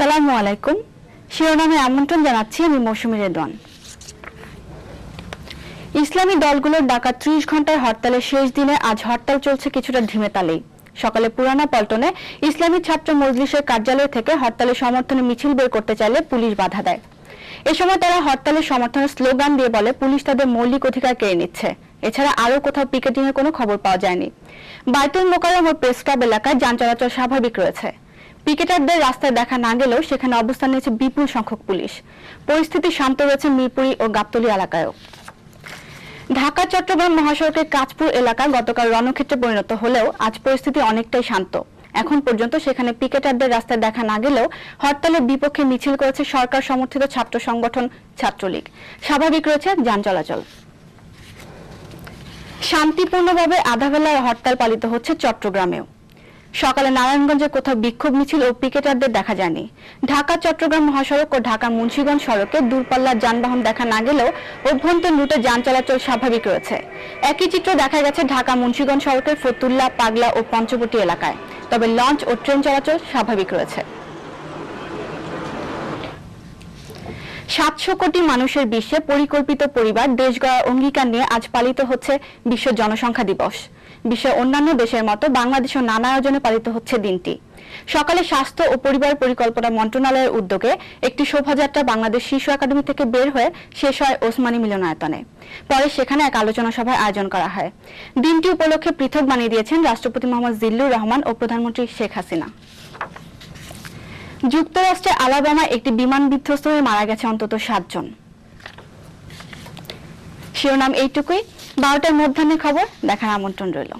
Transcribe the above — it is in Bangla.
আসসালামু আলাইকুম। শিরোনামে আমন্ত্রণ জানাচ্ছি আমি মৌসুমী রেদওয়ান। ইসলামী দলগুলোর ডাকা ত্রিশ ঘণ্টার হরতালের শেষ দিনে আজ হরতাল চলছে কিছুটা ঢিমে তালেই। সকালে পুরানা পল্টনে ইসলামী ছাত্র মজলিসের কার্যালয় থেকে হরতালের সমর্থনে মিছিল বের করতে চাইলে পুলিশ বাধা দেয়। এ সময় তারা হরতালের সমর্থনে স্লোগান দিয়ে বলে, পুলিশ তাদের মৌলিক অধিকার কেড়ে নিচ্ছে। এছাড়া আরও কোথাও পিকেটিং এর কোনো খবর পাওয়া যায়নি। বাইতুল মোকাররম ও প্রেস ক্লাব এলাকায় যান চলাচল স্বাভাবিক রয়েছে। পিকেটারদের রাস্তায় দেখা না গেলেও সেখানে অবস্থান নিয়েছে বিপুল সংখ্যক পুলিশ। পরিস্থিতি শান্ত রয়েছে মিরপুরি ও গাবতলী এলাকায়ও। ঢাকা, চট্টগ্রাম মহাসড়কের কাঁচপুর এলাকা গতকাল রণক্ষেত্রে পরিণত হলেও আজ পরিস্থিতি অনেকটাই শান্ত। এখন পর্যন্ত সেখানে পিকেটারদের রাস্তায় দেখা না গেলেও হরতালের বিপক্ষে মিছিল করেছে সরকার সমর্থিত ছাত্র সংগঠন ছাত্রলীগ। স্বাভাবিক রয়েছে যান চলাচল। শান্তিপূর্ণভাবে আধাবেলার হরতাল পালিত হচ্ছে চট্টগ্রামেও। সকালে নারায়ণগঞ্জে কোথাও বিক্ষোভ মিছিল ও পিকেটারদের দেখা যায়নি। ঢাকা, চট্টগ্রাম মহাসড়ক ও ঢাকা মুন্সিগঞ্জ সড়কে দূরপাল্লার যানবাহন দেখা না গেলেও অভ্যন্তরীণ রুটে যান চলাচল স্বাভাবিক রয়েছে। একই চিত্র দেখা গেছে ঢাকা মুন্সিগঞ্জ সড়কের ফতুল্লা, পাগলা ও পঞ্চবটি এলাকায়। তবে লঞ্চ ও ট্রেন চলাচল স্বাভাবিক রয়েছে। সাতশো কোটি মানুষের বিশ্বে পরিকল্পিত পরিবার দেশ গড়ার অঙ্গীকার নিয়ে আজ পালিত হচ্ছে বিশ্ব জনসংখ্যা দিবস। বিশ্বের অন্যান্য দেশের মতো বাংলাদেশেও নানা আয়োজনে পালিত হচ্ছে দিনটি। সকালে স্বাস্থ্য ও পরিবার পরিকল্পনা মন্ত্রণালয়ের উদ্যোগে একটি শোভাযাত্রা বাংলাদেশ শিশু একাডেমি থেকে বের হয়ে শেষ হয় ওসমানী মিলনায়তনে। পরে সেখানে এক আলোচনা সভার আয়োজন করা হয়। দিনটি উপলক্ষে পৃথক বানিয়ে দিয়েছেন রাষ্ট্রপতি মোহাম্মদ জিল্লুর রহমান ও প্রধানমন্ত্রী শেখ হাসিনা। যুক্তরাষ্ট্রে আলাবামায় একটি বিমান বিধ্বস্ত হয়ে মারা গেছে অন্তত সাতজন। শিরোনাম এইটুকুই। বারোটার মধ্যাহ্নে খবর দেখার আমন্ত্রণ রইল।